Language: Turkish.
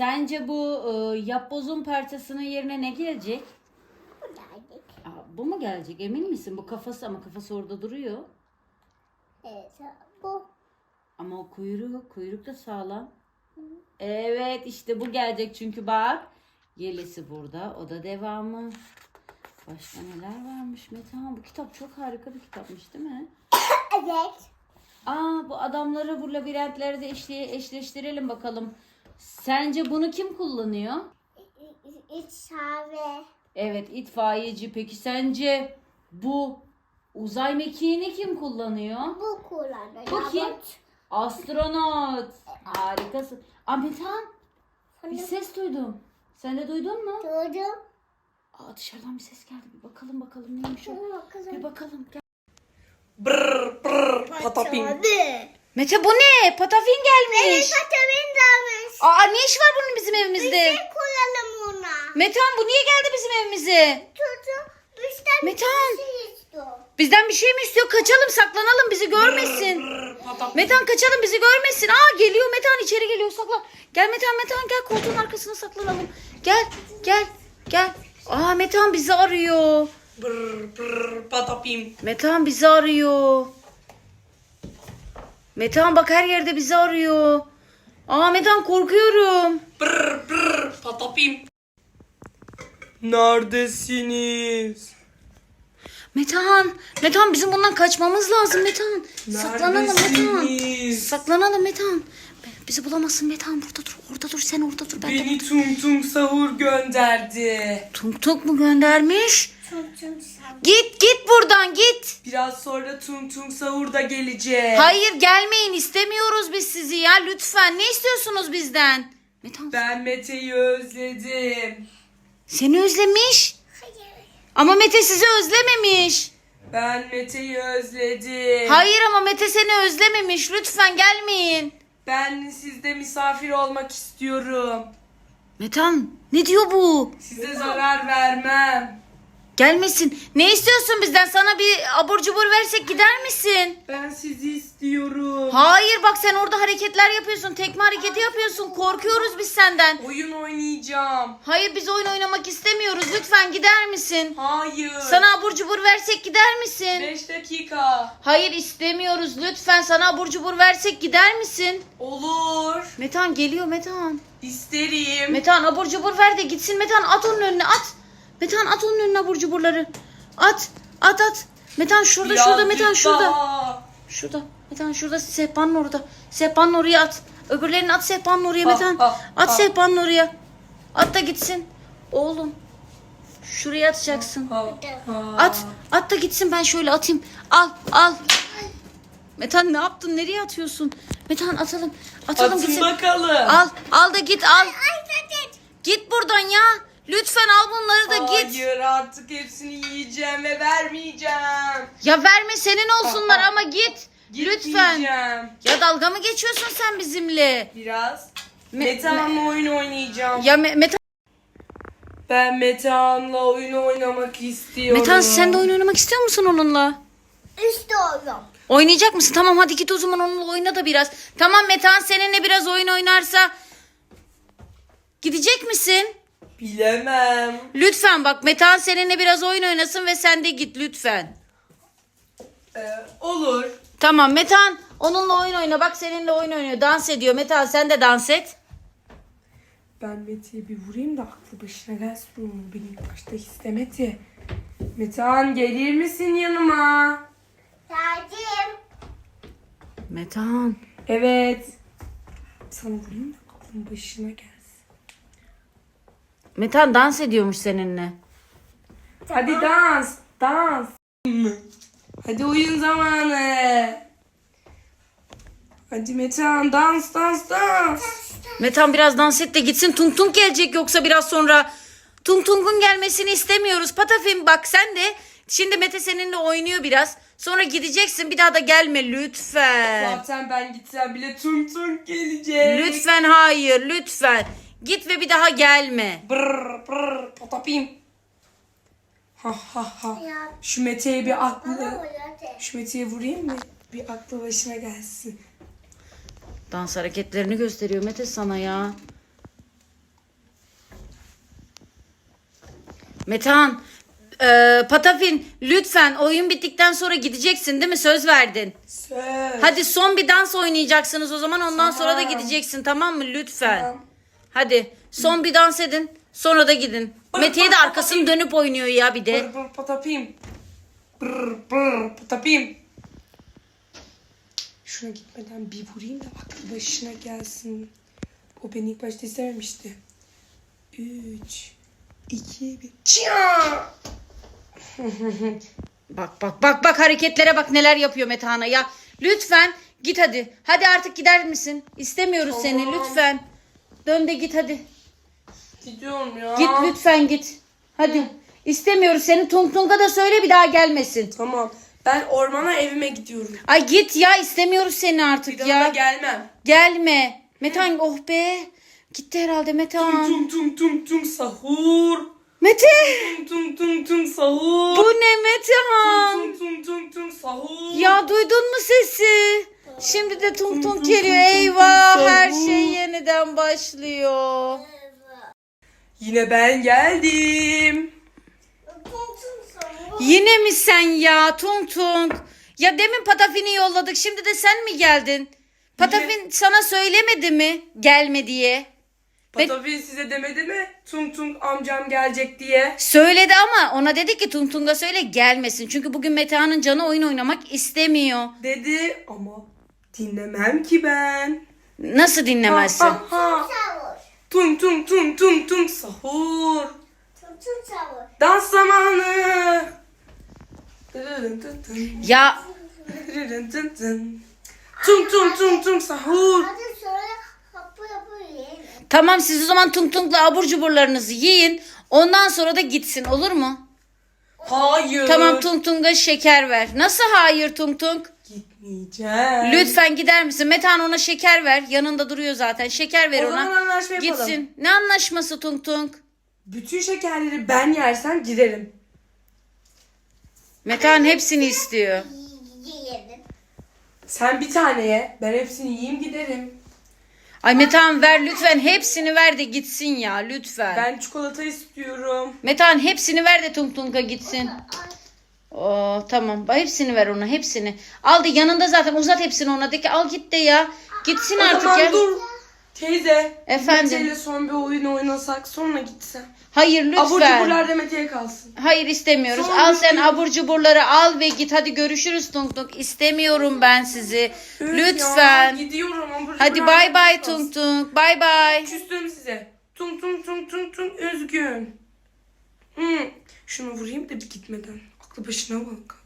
Sence bu e, yapbozun parçasının yerine ne gelecek? Buradaydık. Aa, bu mu gelecek? Emin misin? Bu kafası ama kafası orada duruyor. Evet, bu. Ama o kuyruğu, kuyruk da sağlam. Evet işte bu gelecek çünkü bak. Yelisi burada. O da devamı. Başka neler varmış Metehan? Bu kitap çok harika bir kitapmış değil mi? Evet. Aa bu adamları bu labirentleri de eşli- eşleştirelim bakalım. Sence bunu kim kullanıyor? Sahne. Evet itfaiyeci. Peki sence bu uzay mekiğini kim kullanıyor? Bu kullanıyor. Bu kim? Astronot. Harikasın. Aa Metehan bir ses duydum. Sen de duydun mu? Duydum. Aa dışarıdan bir ses geldi. Bir bakalım bakalım neymiş o. Bakalım. Bir bakalım. Gel. Brr brr patapim. Mete bu ne? Patafin gelmiş. Patamin dalmış. Aa ne iş var bunun bizim evimizde? Kullanalım ona. Metehan bu niye geldi bizim evimize? Çocuğu bizden Metehan. bir şey istiyor. Bizden bir şey mi istiyor? Kaçalım saklanalım bizi görmesin. Metehan kaçalım bizi görmesin. Aa geliyor Metehan içeri geliyor saklan. Gel Metehan Metehan gel koltuğun arkasına saklanalım. Gel gel gel. Aa Metehan bizi arıyor. Brr brr patapim. Metehan bizi arıyor. Metehan bak her yerde bizi arıyor. Aa Metehan korkuyorum. Brr brr patapim. Neredesiniz? Metehan, Metehan bizim bundan kaçmamız lazım Metehan. Saklanalım Metehan. Neredesiniz? Saklanalım Metehan. Bizi bulamazsın Metehan. Burada dur, orada dur. Sen orada dur. Ben de Beni tung tung sahur gönderdi. Tung tung mu göndermiş? Git git buradan git. Biraz sonra tung tung sahur da gelecek. Hayır gelmeyin istemiyoruz biz sizi ya lütfen. Ne istiyorsunuz bizden? Metehan Ben Mete'yi özledim. seni özlemiş. Hayır. Ama Mete sizi özlememiş. Ben Mete'yi özledim. Hayır ama Mete seni özlememiş. Lütfen gelmeyin. Ben sizde misafir olmak istiyorum. Metehan ne diyor bu? Size zarar vermem. Gelmesin. Ne istiyorsun bizden? Sana bir abur cubur versek gider misin? Ben sizi istiyorum. Hayır bak sen orada hareketler yapıyorsun. Tekme hareketi yapıyorsun. Korkuyoruz biz senden. Oyun oynayacağım. Hayır biz oyun oynamak istemiyoruz. Lütfen gider misin? Hayır. Sana abur cubur versek gider misin? 5 dakika. Hayır istemiyoruz. Lütfen sana abur cubur versek gider misin? Olur. Metan geliyor Metan. İsterim. Metan abur cubur ver de gitsin Metan at onun önüne at. Metan at onun önüne abur cuburları. At at at. Metan şurada şurada Metan Birazcık şurada. daha. Şurada. Metan şurada sehpanın orada. Sehpanın oraya at. Öbürlerini at sehpanın oraya Ha, Metan. ha, At ha. sehpanın oraya. At da gitsin. Oğlum. Şuraya atacaksın. Ha, ha. At. At da gitsin ben şöyle atayım. Al al. Metan ne yaptın? Nereye atıyorsun? Metan atalım. Atalım Atın gitsin. bakalım. Al. Al da git al. Ay zaten. Git buradan ya. Lütfen al bunları da git. Hayır artık hepsini yiyeceğim ve vermeyeceğim. Ya verme senin olsunlar ama git. Lütfen. Gitmeyeceğim. Ya dalga mı geçiyorsun sen bizimle? Biraz. Me- Metehan'la oyun oynayacağım. Ya Me- Metan, Ben Metehan'la oyun oynamak istiyorum. Metan sen de oyun oynamak istiyor musun onunla? İstiyorum. Oynayacak mısın? Tamam hadi git o zaman onunla oyna da biraz. Tamam Metan seninle biraz oyun oynarsa gidecek misin? Bilemem. Lütfen bak Metan seninle biraz oyun oynasın ve sen de git lütfen. Ee, olur. Tamam Metan onunla oyun oyna. Bak seninle oyun oynuyor. Dans ediyor. Metan sen de dans et. Ben Mete'ye bir vurayım da aklı başına gelsin. Oğlum Beni ilk başta istemedi. Metehan gelir misin yanıma? Geldim. Metan. Evet. Sana vurayım da aklın başına gelsin. Metan dans ediyormuş seninle. Hadi dans. Dans. Hadi oyun zamanı. Hadi Metehan dans dans dans. Metan biraz dans et de gitsin. Tung Tung gelecek yoksa biraz sonra. Tung Tung'un gelmesini istemiyoruz. Patafim bak sen de şimdi Mete seninle oynuyor biraz. Sonra gideceksin bir daha da gelme lütfen. Zaten ben gitsem bile tung tung gelecek. Lütfen hayır lütfen. Git ve bir daha gelme. Brr brr potapim. Ha ha ha. Şu Mete'ye bir aklı... Şu Mete'ye vurayım mı? Bir aklı başına gelsin. Dans hareketlerini gösteriyor Mete sana ya. Metehan, e, Patafin lütfen oyun bittikten sonra gideceksin değil mi? Söz verdin. Söz. Hadi son bir dans oynayacaksınız o zaman ondan tamam. sonra da gideceksin tamam mı? Lütfen. Tamam. Hadi son bir dans edin sonra da gidin. Mete'ye de arkasını dönüp oynuyor ya bir de. Brr brr patapim. Patapim. Şuna gitmeden bir vurayım da aklı başına gelsin. O beni ilk başta istememişti. Üç, iki, bir. Çiya! Bak bak bak bak hareketlere bak neler yapıyor Metehan'a ya. Lütfen git hadi. Hadi artık gider misin? İstemiyoruz seni lütfen. Dön de git hadi. Gidiyorum ya. Git lütfen git. Hadi. İstemiyoruz seni. Tung Tung'a da söyle bir daha gelmesin. Tamam. Ben ormana evime gidiyorum. Ay git ya istemiyoruz seni Bir artık daha ya. da gelmem. Gelme. Metehan oh be. Gitti herhalde Metehan. Tum tum tum tum sahur. Mete. Tum tum tum tum sahur. Bu ne Metehan? Tum tum tum tum sahur. Ya duydun mu sesi? Şimdi de tung tung geliyor. Eyvah her şey yeniden başlıyor. Yine ben geldim. Yine mi sen ya tung tung? Ya demin Patafin'i yolladık şimdi de sen mi geldin? Patafin sana söylemedi mi gelme diye? Patafi size demedi mi? Tung tung amcam gelecek diye. Söyledi ama ona dedi ki Tung Tung'a söyle gelmesin. Çünkü bugün Metehan'ın canı oyun oynamak istemiyor. Dedi ama dinlemem ki ben. Nasıl dinlemezsin? Ha, ha, ha. Tung tung tung tung tung sahur. Tutun savur. Dans zamanı. Ya. Tung tung tung tung sahur. Tamam siz o zaman Tung Tung'la abur cuburlarınızı yiyin. Ondan sonra da gitsin olur mu? Hayır. Tamam Tung Tung'a şeker ver. Nasıl hayır Tung Tung? Gitmeyeceğim. Lütfen gider misin? Metehan ona şeker ver. Yanında duruyor zaten. Şeker ver O zaman ona. anlaşma yapalım. Gitsin. Ne anlaşması Tung Tung? Bütün şekerleri ben yersem giderim. Metehan hepsini istiyor. Yiyelim. Sen bir tane ye. Ben hepsini yiyeyim giderim. Ay Metehan ver lütfen hepsini ver de gitsin ya lütfen. Ben çikolata istiyorum. Metehan hepsini ver de Tung Tung'a gitsin. Oo tamam. Hepsini ver ona hepsini. Al de yanında zaten uzat hepsini ona de ki al git de ya. Gitsin O artık zaman ya. dur. Teyze. Efendim? Mete'yle son bir oyun oynasak sonra gitsem. Hayır Abur lütfen. cuburlar da Mete'ye kalsın. Hayır istemiyoruz. Son al sen abur cuburları al ve git. Hadi görüşürüz Tung Tung. İstemiyorum ben sizi. Üf Lütfen. Ya, gidiyorum abur Hadi bay bay. Tung Tung. Bay bay. Küstüm size. Tung tung tung tung tung üzgün. Hmm. Şunu vurayım da bir gitmeden. Aklı başına bak.